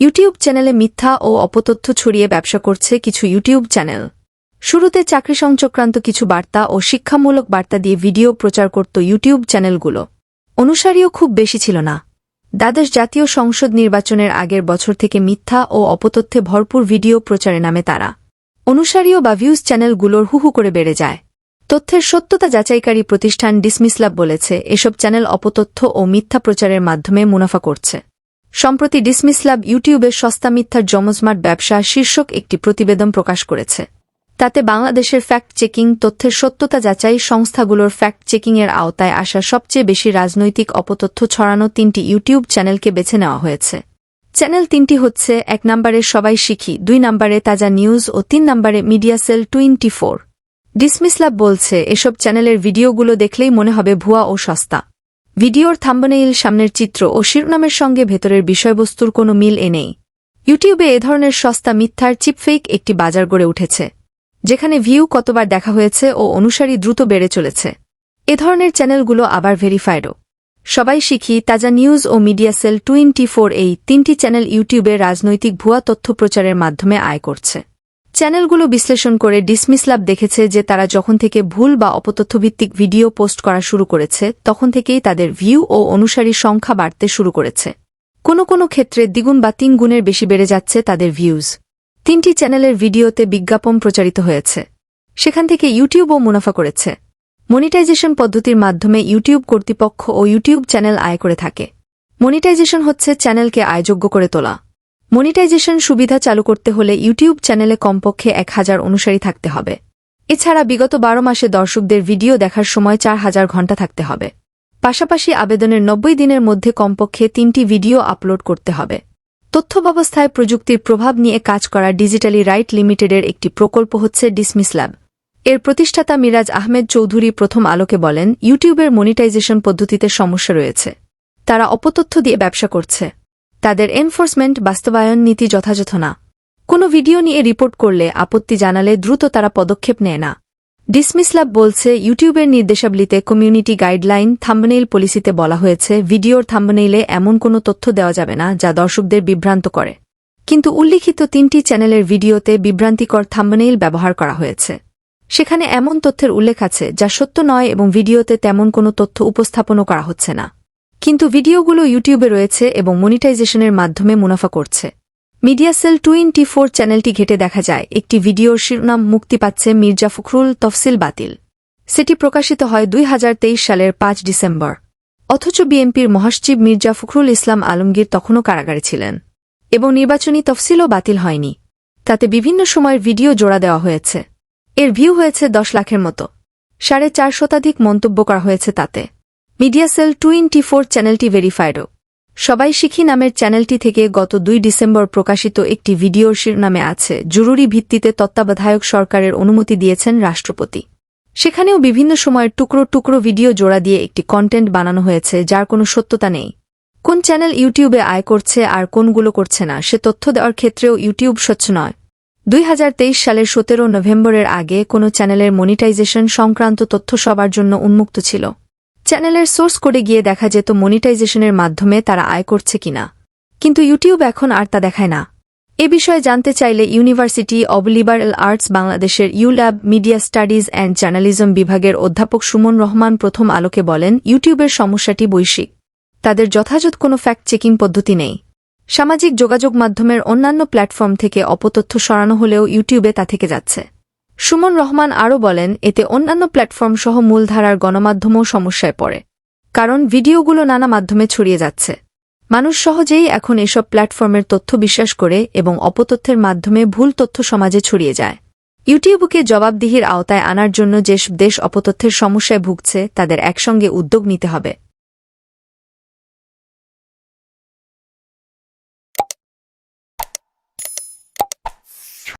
YouTube চ্যানেলে মিথ্যা ও অপতথ্য ছড়িয়ে ব্যবসা করছে কিছু ইউটিউব চ্যানেল। শুরুতে চাকরি সংচক্রান্ত কিছু বার্তা ও শিক্ষামূলক বার্তা দিয়ে ভিডিও প্রচার করত ইউটিউব চ্যানেলগুলো। অনুসারীও খুব বেশি ছিল না। দ্বাদশ জাতীয় সংসদ নির্বাচনের আগের বছর থেকে মিথ্যা ও অপতথ্যে ভরপুর ভিডিও প্রচারে নামে তারা। অনুসারীও বা ভিউজ চ্যানেলগুলোর হুহু করে বেড়ে যায়। তথ্যের সত্যতা যাচাইকারী প্রতিষ্ঠান ডিসমিসলাব বলেছে, এসব চ্যানেল অপতথ্য ও মিথ্যা প্রচারের মাধ্যমে মুনাফা করছে। সম্প্রতি ডিসমিস ডিসমিসলাব ইউটিউবের সস্তা মিথ্যার জমজমাট ব্যবসা শীর্ষক একটি প্রতিবেদন প্রকাশ করেছে। তাতে বাংলাদেশের ফ্যাক্ট চেকিং তথ্যের সত্যতা যাচাই সংস্থাগুলোর ফ্যাক্ট চেকিংয়ের আওতায় আসা সবচেয়ে বেশি রাজনৈতিক অপতথ্য ছড়ানো তিনটি ইউটিউব চ্যানেলকে বেছে নেওয়া হয়েছে। চ্যানেল তিনটি হচ্ছে, এক নম্বরে সবাই শিখি, দুই নম্বরে তাজা নিউজ ও তিন নম্বরে Media Cell twenty four. Dismislab বলছে, এসব চ্যানেলের ভিডিওগুলো দেখলেই মনে হবে ভুয়া ও সস্তা। ভিডিওর থাম্বনেইল সামনের চিত্র ও শিরোনামের সঙ্গে ভেতরের বিষয়বস্তুর কোনো মিল এ নেই। ইউটিউবে এ ধরনের সস্তা মিথ্যার চিপফেক একটি বাজার গড়ে উঠেছে, যেখানে ভিউ কতবার দেখা হয়েছে ও অনুসারী দ্রুত বেড়ে চলেছে। এ ধরনের চ্যানেলগুলো আবার ভেরিফাইডও। সবাই শিখি তাজা নিউজ ও মিডিয়া সেল টোয়েন্টি ফোর এই তিনটি চ্যানেল ইউটিউবে রাজনৈতিক ভুয়া তথ্য প্রচারের মাধ্যমে আয় করছে। চ্যানেলগুলো বিশ্লেষণ করে ডিসমিসলাভ দেখেছে যে তারা যখন থেকে ভুল বা অপতথ্যভিত্তিক ভিডিও পোস্ট করা শুরু করেছে, তখন থেকেই তাদের ভিউ ও অনুসারী সংখ্যা বাড়তে শুরু করেছে। কোনো কোনো ক্ষেত্রে দ্বিগুণ বা তিন গুণের বেশি বেড়ে যাচ্ছে তাদের ভিউজ। তিনটি চ্যানেলের ভিডিওতে বিজ্ঞাপন প্রচারিত হয়েছে। সেখান থেকে ইউটিউবও মুনাফা করেছে। মনিটাইজেশন পদ্ধতির মাধ্যমে ইউটিউব কর্তৃপক্ষ ও ইউটিউব চ্যানেল আয় করে থাকে। মনিটাইজেশন হচ্ছে চ্যানেলকে আয়যোগ্য করে তোলা। মনিটাইজেশন সুবিধা চালু করতে হলে ইউটিউব চ্যানেলে কমপক্ষে এক হাজার অনুসারী থাকতে হবে। এছাড়া বিগত বারো মাসে দর্শকদের ভিডিও দেখার সময় চার হাজার ঘণ্টা থাকতে হবে। পাশাপাশি আবেদনের নব্বই দিনের মধ্যে কমপক্ষে তিনটি ভিডিও আপলোড করতে হবে। তথ্য ব্যবস্থায় প্রযুক্তির প্রভাব নিয়ে কাজ করা ডিজিটালি রাইট লিমিটেডের একটি প্রকল্প হচ্ছে ডিসমিস ল্যাব। এর প্রতিষ্ঠাতা মিরাজ আহমেদ চৌধুরী প্রথম আলোকে বলেন, ইউটিউবের মনিটাইজেশন পদ্ধতিতে সমস্যা রয়েছে। তারা অপতথ্য দিয়ে ব্যবসা করছে। তাদের এনফোর্সমেন্ট বাস্তবায়ন নীতি যথাযথ না। কোনো ভিডিও নিয়ে রিপোর্ট করলে আপত্তি জানালে দ্রুত তারা পদক্ষেপ নেয় না। ডিসমিসলাব বলছে, ইউটিউবের নির্দেশাবলীতে কমিউনিটি গাইডলাইন থাম্বনেইল পলিসিতে বলা হয়েছে, ভিডিওর থাম্বনেইলে এমন কোনো তথ্য দেওয়া যাবে না যা দর্শকদের বিভ্রান্ত করে। কিন্তু উল্লিখিত তিনটি চ্যানেলের ভিডিওতে বিভ্রান্তিকর থাম্বনেইল ব্যবহার করা হয়েছে। সেখানে এমন তথ্যের উল্লেখ আছে যা সত্য নয় এবং ভিডিওতে তেমন কোনো তথ্য উপস্থাপনও করা হচ্ছে না। কিন্তু ভিডিওগুলো ইউটিউবে রয়েছে এবং মনিটাইজেশনের মাধ্যমে মুনাফা করছে। মিডিয়া সেল টোয়েন্টি ফোর চ্যানেলটি ঘেটে দেখা যায়, একটি ভিডিওর শিরোনাম মুক্তি পাচ্ছে মির্জা ফখরুল, তফসিল বাতিল। সেটি প্রকাশিত হয় দুই হাজার তেইশ সালের পাঁচ ডিসেম্বর। অথচ বিএনপির মহাসচিব মির্জা ফখরুল ইসলাম আলমগীর তখনও কারাগারে ছিলেন এবং নির্বাচনী তফসিলও বাতিল হয়নি। তাতে বিভিন্ন সময়ের ভিডিও জোড়া দেওয়া হয়েছে। এর ভিউ হয়েছে দশ লাখের মতো। সাড়ে চার শতাধিক মন্তব্য করা হয়েছে তাতে। মিডিয়া সেল টোয়েন্টি ফোর চ্যানেলটি ভেরিফাইডও সবাই শিখি নামের চ্যানেলটি থেকে গত দুই ডিসেম্বর প্রকাশিত একটি ভিডিওর শিরোনামে আছে, জরুরি ভিত্তিতে তত্ত্বাবধায়ক সরকারের অনুমতি দিয়েছেন রাষ্ট্রপতি। সেখানেও বিভিন্ন সময়ের টুকরো টুকরো ভিডিও জোড়া দিয়ে একটি কন্টেন্ট বানানো হয়েছে, যার কোনো সত্যতা নেই। কোন চ্যানেল ইউটিউবে আয় করছে আর কোনগুলো করছে না, সে তথ্য দেওয়ার ক্ষেত্রেও ইউটিউব স্বচ্ছ নয়। দুই সালের সতেরো নভেম্বরের আগে কোনো চ্যানেলের মনিটাইজেশন সংক্রান্ত তথ্য সবার জন্য উন্মুক্ত ছিল। চ্যানেলের সোর্স কোডে গিয়ে দেখা যেত মনিটাইজেশনের মাধ্যমে তারা আয় করছে কিনা। কিন্তু ইউটিউব এখন আর তা দেখায় না। এ বিষয়ে জানতে চাইলে ইউনিভার্সিটি অব লিবারেল আর্টস বাংলাদেশের ULAB media studies and journalism বিভাগের অধ্যাপক সুমন রহমান প্রথম আলোকে বলেন, ইউটিউবের সমস্যাটি বৈশ্বিক। তাদের যথাযথ কোনো ফ্যাক্ট চেকিং পদ্ধতি নেই। সামাজিক যোগাযোগ মাধ্যমের অন্যান্য প্ল্যাটফর্ম থেকে অপতথ্য সরানো হলেও ইউটিউবে তা থেকে যাচ্ছে। সুমন রহমান আরও বলেন, এতে অন্যান্য প্ল্যাটফর্ম সহ মূলধারার গণমাধ্যমও সমস্যায় পড়ে, কারণ ভিডিওগুলো নানা মাধ্যমে ছড়িয়ে যাচ্ছে। মানুষ সহজেই এখন এসব প্ল্যাটফর্মের তথ্য বিশ্বাস করে এবং অপতথ্যের মাধ্যমে ভুল তথ্য সমাজে ছড়িয়ে যায়। ইউটিউবকে জবাবদিহির আওতায় আনার জন্য যেসব দেশ অপতথ্যের সমস্যায় ভুগছে, তাদের একসঙ্গে উদ্যোগ নিতে হবে।